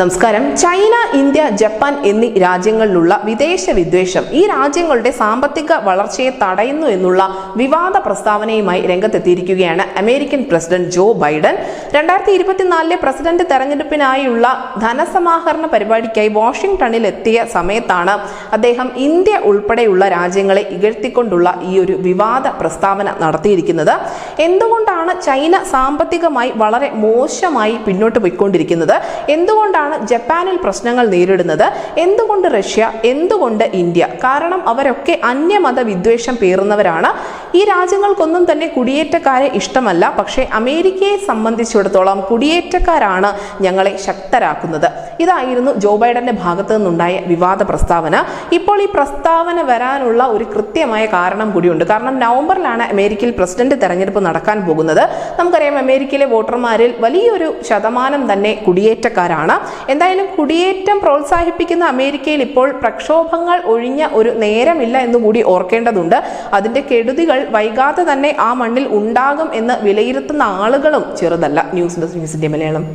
നമസ്കാരം. China India Japan എന്നീ രാജ്യങ്ങളിലുള്ള വിദേശ വിദ്വേഷം ഈ രാജ്യങ്ങളുടെ സാമ്പത്തിക വളർച്ചയെ തടയുന്നു എന്നുള്ള വിവാദ പ്രസ്താവനയുമായി രംഗത്തെത്തിയിരിക്കുകയാണ് അമേരിക്കൻ പ്രസിഡന്റ് ജോ ബൈഡൻ. രണ്ടായിരത്തി ഇരുപത്തിനാലിലെ പ്രസിഡന്റ് തെരഞ്ഞെടുപ്പിനായുള്ള ധനസമാഹരണ പരിപാടിക്കായി വാഷിംഗ്ടണിൽ എത്തിയ സമയത്താണ് അദ്ദേഹം ഇന്ത്യ ഉൾപ്പെടെയുള്ള രാജ്യങ്ങളെ ഇകഴ്ത്തിക്കൊണ്ടുള്ള ഈ ഒരു വിവാദ പ്രസ്താവന നടത്തിയിരിക്കുന്നത്. എന്തുകൊണ്ടാണ് ചൈന സാമ്പത്തികമായി വളരെ മോശമായി പിന്നോട്ട് പോയിക്കൊണ്ടിരിക്കുന്നത്? എന്തുകൊണ്ടാണ് ജപ്പാനിൽ പ്രശ്നങ്ങൾ നേരിടുന്നത്? എന്തുകൊണ്ട് റഷ്യ? എന്തുകൊണ്ട് ഇന്ത്യ? കാരണം അവരൊക്കെ അന്യമത വിദ്വേഷം പേറുന്നവരാണ്. ഈ രാജ്യങ്ങൾക്കൊന്നും തന്നെ കുടിയേറ്റക്കാരെ ഇഷ്ടമല്ല. പക്ഷേ അമേരിക്കയെ സംബന്ധിച്ചിടത്തോളം കുടിയേറ്റക്കാരാണ് ഞങ്ങളെ ശക്തരാക്കുന്നത്. ഇതായിരുന്നു ജോ ബൈഡന്റെ ഭാഗത്തു നിന്നുണ്ടായ വിവാദ പ്രസ്താവന. ഇപ്പോൾ ഈ പ്രസ്താവന വരാനുള്ള ഒരു കൃത്യമായ കാരണം കൂടിയുണ്ട്. കാരണം നവംബറിലാണ് അമേരിക്കയിൽ പ്രസിഡന്റ് തെരഞ്ഞെടുപ്പ് നടക്കാൻ പോകുന്നത്. നമുക്കറിയാം അമേരിക്കയിലെ വോട്ടർമാരിൽ വലിയൊരു ശതമാനം തന്നെ കുടിയേറ്റക്കാരാണ്. എന്തായാലും കുടിയേറ്റം പ്രോത്സാഹിപ്പിക്കുന്ന അമേരിക്കയിൽ ഇപ്പോൾ പ്രക്ഷോഭങ്ങൾ ഒഴിഞ്ഞ ഒരു നേരമില്ല എന്നുകൂടി ഓർക്കേണ്ടതുണ്ട്. അതിന്റെ കെടുതികൾ വൈകാതെ തന്നെ ആ മണ്ണിൽ ഉണ്ടാകും എന്ന് വിലയിരുത്തുന്ന ആളുകളും ചെറുതല്ല. ന്യൂസ് ഡെസ്ക് ന്യൂസിന്റെ മലയാളം.